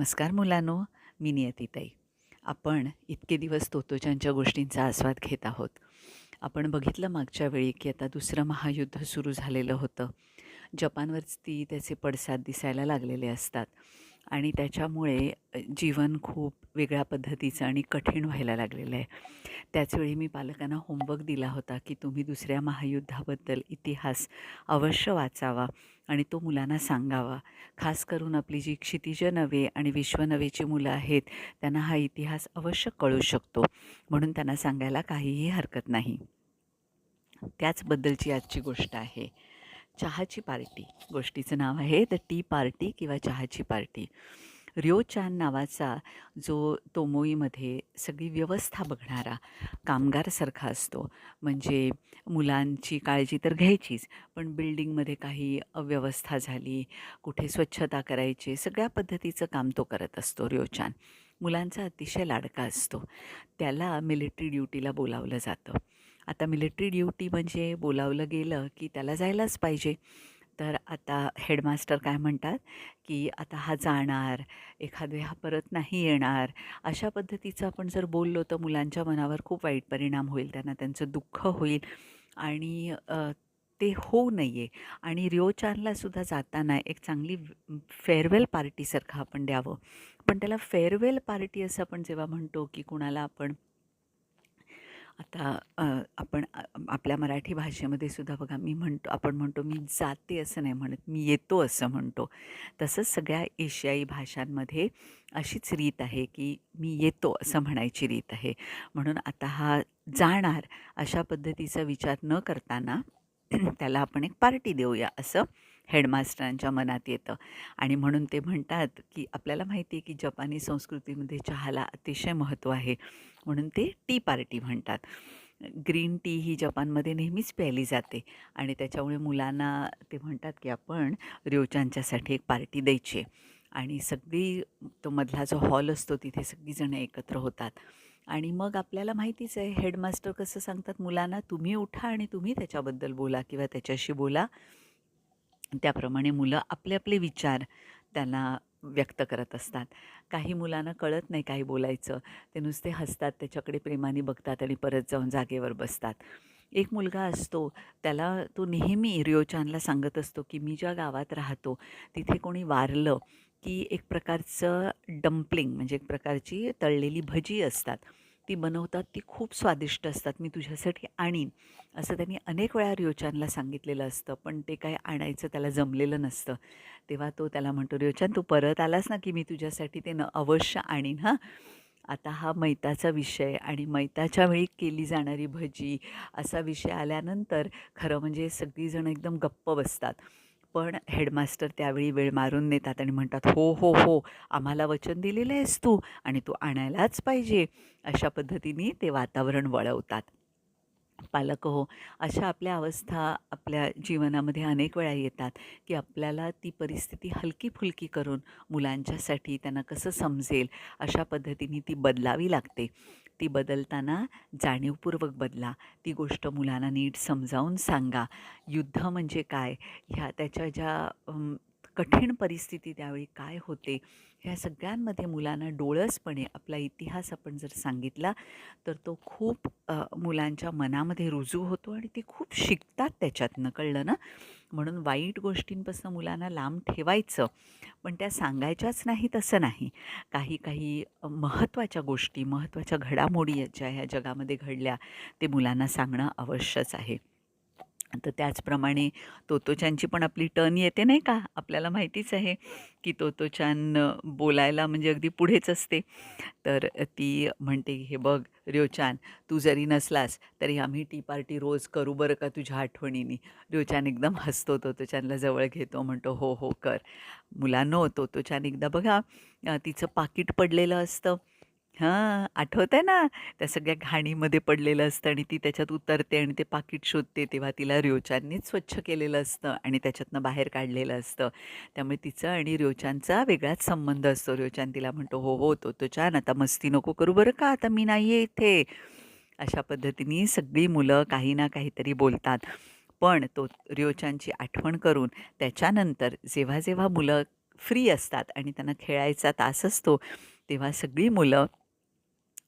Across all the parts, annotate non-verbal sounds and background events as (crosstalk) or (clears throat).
नमस्कार मुलांनो मी नियतीताई आपण इतके दिवस तोतोच्यांच्या गोष्टींचा आस्वाद घेत आहोत. आपण बघितलं मागच्या वेळी की आता दुसरं महायुद्ध सुरू झालेलं होतं. जपानवरती त्याचे पडसाद दिसायला लागलेले असतात. आणि त्याच्यामुळे जीवन खूप वेगळ्या पद्धतीचं आणि कठीण व्हायला लागलेलं आहे. त्याचवेळी मी पालकांना होमवर्क दिला होता की तुम्ही दुसऱ्या महायुद्धाबद्दल इतिहास अवश्य वाचावा आणि तो मुलांना सांगावा. खास करून आपली जी क्षितिज नवे आणि विश्वनवेची मुलं आहेत त्यांना हा इतिहास अवश्य कळू शकतो. म्हणून त्यांना सांगायला काहीही हरकत नाही. त्याचबद्दलची आजची गोष्ट आहे. चहाची पार्टी. गोष्टीचं नाव आहे द टी पार्टी किंवा चहाची पार्टी. रिओ चान नावाचा जो तोमोईमध्ये सगळी व्यवस्था बघणारा कामगारसारखा असतो. म्हणजे मुलांची काळजी तर घ्यायचीच पण बिल्डिंगमध्ये काही अव्यवस्था झाली कुठे स्वच्छता करायची सगळ्या पद्धतीचं काम तो करत असतो रिओ चान मुलांचा अतिशय लाडका असतो. त्याला मिलिटरी ड्युटीला बोलावलं जातं. आता मिलिटरी ड्युटी म्हणजे बोलावलं गेलं की त्याला जायलाच पाहिजे. तर आता हेडमास्टर काय म्हणतात की आता हा जाणार एखाद्या हा परत नाही येणार अशा पद्धतीचं आपण जर बोललो तर मुलांच्या मनावर खूप वाईट परिणाम होईल त्यांना त्यांचं दुःख होईल आणि ते होऊ नये. आणि रिओ चानलासुद्धा जाताना एक चांगली फेअरवेल पार्टीसारखं आपण द्यावं. पण त्याला फेअरवेल पार्टी असं आपण जेव्हा म्हणतो की कुणाला आपण आता आपण आपल्या मराठी भाषेमध्ये सुद्धा बघा मी म्हणतो आपण म्हणतो मी जाते असं नाही म्हणत मी येतो असं म्हणतो. तसंच सगळ्या एशियाई भाषांमध्ये अशीच रीत आहे की मी येतो असं म्हणायची रीत आहे. म्हणून आता हा जाणार अशा पद्धतीचा विचार न करताना (clears throat) त्याला आपण एक पार्टी देऊया असं हेडमास्टरांच्या मनात येतं. आणि म्हणून ते म्हणतात की आपल्याला माहिती आहे की जपानी संस्कृतीमध्ये चहाला अतिशय महत्त्व आहे. म्हणून ते टी पार्टी म्हणतात. ग्रीन टी ही जपानमध्ये नेहमीच प्यायली जाते. आणि त्याच्यामुळे मुलांना ते म्हणतात की आपण रिओचांच्यासाठी एक पार्टी द्यायची. आहे. आणि सगळी तो मधला जो हॉल असतो तिथे सगळीजणं एकत्र होतात. आणि मग आपल्याला माहितीच आहे हेडमास्टर कसं सांगतात मुलांना तुम्ही उठा आणि तुम्ही त्याच्याबद्दल बोला किंवा त्याच्याशी बोला. त्याप्रमाणे मुलं आपले आपले विचार त्यांना व्यक्त करत असतात. काही मुलांना कळत नाही काही बोलायचं. ते नुसते हसतात त्याच्याकडे प्रेमाने बघतात आणि परत जाऊन जागेवर बसतात. एक मुलगा असतो त्याला तो नेहमी रिओचानला सांगत असतो की मी ज्या गावात राहतो तिथे कोणी वारलं की एक प्रकारचं डम्पलिंग म्हणजे एक प्रकारची तळलेली भजी असतात. ती बनवतात ती खूप स्वादिष्ट असतात. मी तुझ्यासाठी आणीन. असं त्यांनी अनेक वेळा रिओचानला सांगितलेलं असतं पण ते काय आणायचं त्याला जमलेलं नसतं. तेव्हा तो त्याला म्हणतो रिओचान तू परत आलास ना की मी तुझ्यासाठी ते न अवश्य आणीन हां? आता हा मैताचा विषय आणि मैताच्या वेळी केली जाणारी भजी असा विषय आल्यानंतर खरं म्हणजे सगळीजणं एकदम गप्प बसतात. पण हेडमास्टर त्यावेळी वेळ मारून नेतात आणि म्हणतात हो हो हो आम्हाला वचन दिलेलं आहेस तू आणि तू आणायलाच पाहिजे. अशा पद्धतीने ते वातावरण वळवतात. पालक हो अशा आपल्या अवस्था आपल्या जीवनामध्ये अनेक वेळा येतात की आपल्याला ती परिस्थिती हलकी फुलकी करून मुलांच्यासाठी त्यांना कसं समजेल अशा पद्धतीने ती बदलावी लागते. ती बदलताना जाणीवपूर्वक बदला. ती गोष्ट मुलांना नीट समजावून सांगा. युद्ध म्हणजे काय? ह्या त्याच्या ज्या कठीण परिस्थिती त्यावेळी काय होते? ह्या सगळ्यांमध्ये मुलांना डोळसपणे आपला इतिहास आपण जर सांगितला तर तो खूप मुलांच्या मनामध्ये रुजू होतो आणि ते खूप शिकतात त्याच्यातनं. कळलं ना? म्हणून वाईट गोष्टींपासून मुलांना लांब ठेवायचं पण त्या सांगायच्याच नाहीत असं नाही. काही काही महत्त्वाच्या गोष्टी महत्त्वाच्या घडामोडी ज्या ह्या जगामध्ये घडल्या ते मुलांना सांगणं अवश्यच आहे. तर त्याचप्रमाणे तोतोचानची पण आपली टर्न येते नाही का? आपल्याला माहितीच आहे की तोतोचान बोलायला म्हणजे अगदी पुढेच असते. तर ती म्हणते हे बघ रिओचान तू जरी नसलास तरी आम्ही टी पार्टी रोज करू बरं का तुझ्या आठवणीने. रिओचान एकदम हसतो तोतोचानला जवळ घेतो म्हणतो हो हो कर. मुलांनो तोतोचान एकदा बघा तिचं पाकिट पडलेलं असतं. हां आठवतं आहे ना? त्या सगळ्या घाणीमध्ये पडलेलं असतं आणि ती त्याच्यात उतरते आणि ते पाकिट शोधते तेव्हा तिला रिओचाननीच स्वच्छ केलेलं असतं आणि त्याच्यातनं बाहेर काढलेलं असतं. त्यामुळे तिचं आणि रिओचानचा वेगळाच संबंध असतो. रिओचान तिला म्हणतो हो हो तो तो छान आता मस्ती नको करू बरं का आता मी नाही आहे इथे. अशा पद्धतीने सगळी मुलं काही ना काहीतरी बोलतात. पण तो रिओचानची आठवण करून त्याच्यानंतर जेव्हा जेव्हा मुलं फ्री असतात आणि त्यांना खेळायचा तास असतो तेव्हा सगळी मुलं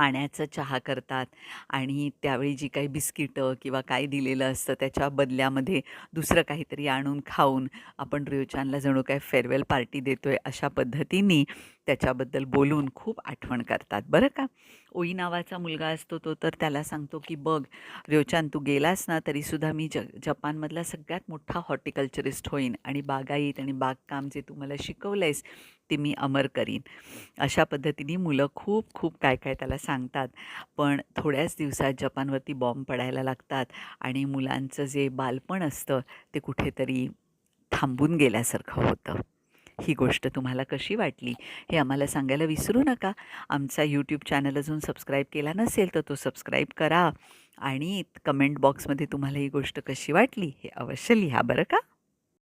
पाण्याचा चहा करतात आणि त्यावेळी जी काही बिस्किटं किंवा काय दिलेलं असतं त्याच्या बदल्यामध्ये दुसरं काहीतरी आणून खाऊन आपण रिओचानला जणू काय फेअरवेल पार्टी देतो आहे अशा पद्धतीने त्याच्याबद्दल बोलून खूप आठवण करतात. बरं का? ओई नावाचा मुलगा असतो तो तर त्याला सांगतो की बघ रिओचान तू गेलास ना तरीसुद्धा मी ज जपानमधला सगळ्यात मोठा हॉर्टिकल्चरिस्ट होईन आणि बागायत आणि बागकाम जे तू मला शिकवलं आहेस ते मी अमर करीन. अशा पद्धतीने मुलं खूप खूप काय काय त्याला सांगतात. पण थोड्याच दिवसात जपानवरती बॉम्ब पडायला लागतात आणि मुलांचं जे बालपण असतं ते कुठेतरी थांबून गेल्यासारखं होतं. ही गोष्ट तुम्हाला कशी वाटली हे आम्हाला सांगायला विसरू नका. आमचा यूट्यूब चॅनल अजून सबस्क्राईब केला नसेल तर तो सबस्क्राईब करा आणि कमेंट बॉक्समध्ये तुम्हाला ही गोष्ट कशी वाटली हे अवश्य लिहा बरं का?